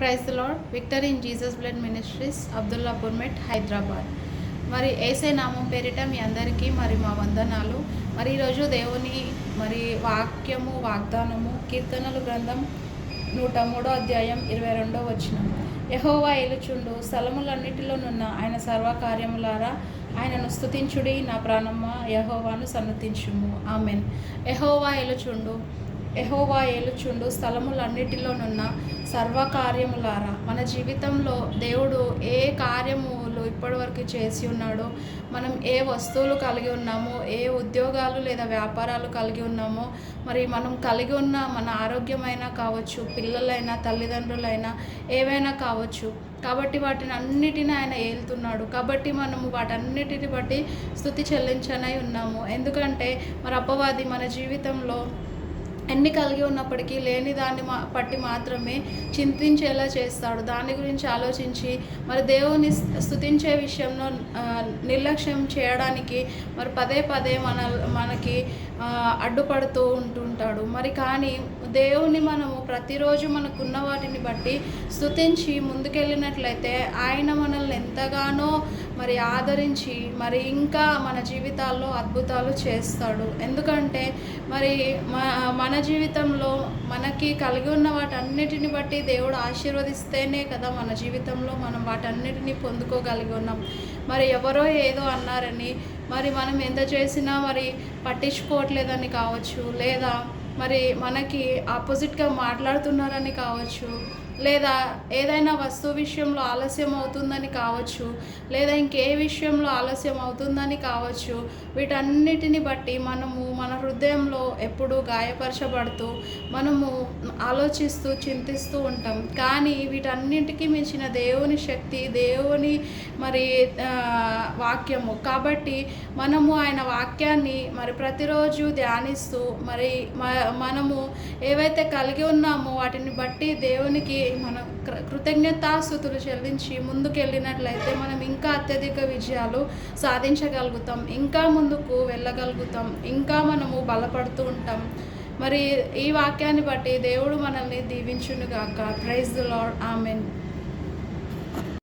Praise lord victory in Jesus blood ministries Abdullapurmet Hyderabad. మరి ఏసే నామం పేరిట మీ అందరికీ మరి మా వందనాలు. మరి ఈరోజు దేవుని మరి వాక్యము వాగ్దానము కీర్తనలు గ్రంథం నూట మూడో అధ్యాయం ఇరవై రెండో వచనం. యహోవా ఎలుచుండు స్థలములన్నిటిలోనున్న ఆయన సర్వకార్యములారా ఆయనను స్తుతించుడి నా ప్రాణమ్మ యహోవాను సన్నతించుము. ఆమెన్. యహోవా ఎలుచుండు ఎహోవా ఏలుచుండు స్థలములన్నిటిలోనున్న సర్వకార్యములారా. మన జీవితంలో దేవుడు ఏ కార్యములు ఇప్పటివరకు చేసి ఉన్నాడో మనం ఏ వస్తువులు కలిగి ఉన్నామో ఏ ఉద్యోగాలు లేదా వ్యాపారాలు కలిగి ఉన్నామో మరి మనం కలిగి ఉన్న మన ఆరోగ్యమైనా కావచ్చు పిల్లలైనా తల్లిదండ్రులైనా ఏవైనా కావచ్చు కాబట్టి వాటిని అన్నిటిని ఆయన ఏలుతున్నాడు. కాబట్టి మనము వాటన్నిటిని బట్టి స్థుతి చెల్లించనై ఉన్నాము. ఎందుకంటే మరి అపవాది మన జీవితంలో ఎన్ని కలిగి ఉన్నప్పటికీ లేని దాన్ని మా పట్టి మాత్రమే చింతించేలా చేస్తాడు. దాని గురించి ఆలోచించి మరి దేవుని స్థుతించే విషయంలో నిర్లక్ష్యం చేయడానికి మరి పదే పదే మన మనకి అడ్డుపడుతూ ఉంటుంది ఉంటాడు. మరి కానీ దేవుని మనము ప్రతిరోజు మనకున్న వాటిని బట్టి స్థుతించి ముందుకెళ్ళినట్లయితే ఆయన మనల్ని ఎంతగానో మరి ఆదరించి మరి ఇంకా మన జీవితాల్లో అద్భుతాలు చేస్తాడు. ఎందుకంటే మరి మన జీవితంలో మనకి కలిగి ఉన్న వాటన్నిటిని బట్టి దేవుడు ఆశీర్వదిస్తేనే కదా మన జీవితంలో మనం వాటన్నిటిని పొందుకోగలిగి ఉన్నాం. మరి ఎవరో ఏదో అన్నారని మరి మనం ఎంత చేసినా మరి పట్టించుకోవట్లేదని కావచ్చు లేదా మరి మనకి ఆపోజిట్గా మాట్లాడుతున్నారని కావచ్చు లేదా ఏదైనా వస్తువు విషయంలో ఆలస్యం అవుతుందని కావచ్చు లేదా ఇంకే విషయంలో ఆలస్యం అవుతుందని కావచ్చు వీటన్నిటిని బట్టి మనము మన హృదయంలో ఎప్పుడూ గాయపరచబడుతూ మనము ఆలోచిస్తూ చింతిస్తూ ఉంటాం. కానీ వీటన్నింటికి మించిన దేవుని శక్తి దేవుని మరి వాక్యము. కాబట్టి మనము ఆయన వాక్యాన్ని మరి ప్రతిరోజు ధ్యానిస్తూ మరి మ- మనము ఏవైతే కలిగి ఉన్నామో వాటిని బట్టి దేవునికి మనం కృ- కృతజ్ఞతాస్థుతులు చెల్లించి ముందుకెళ్ళినట్లయితే మనం ఇంకా అత్యధిక విజయాలు సాధించగలుగుతాం. ఇంకా ముందుకు వెళ్ళగలుగుతాం. ఇంకా మనము బలపడుతూ ఉంటాం. మరి ఈ వాక్యాన్ని బట్టి దేవుడు మనల్ని దీవించునుగాక. Praise the lord amen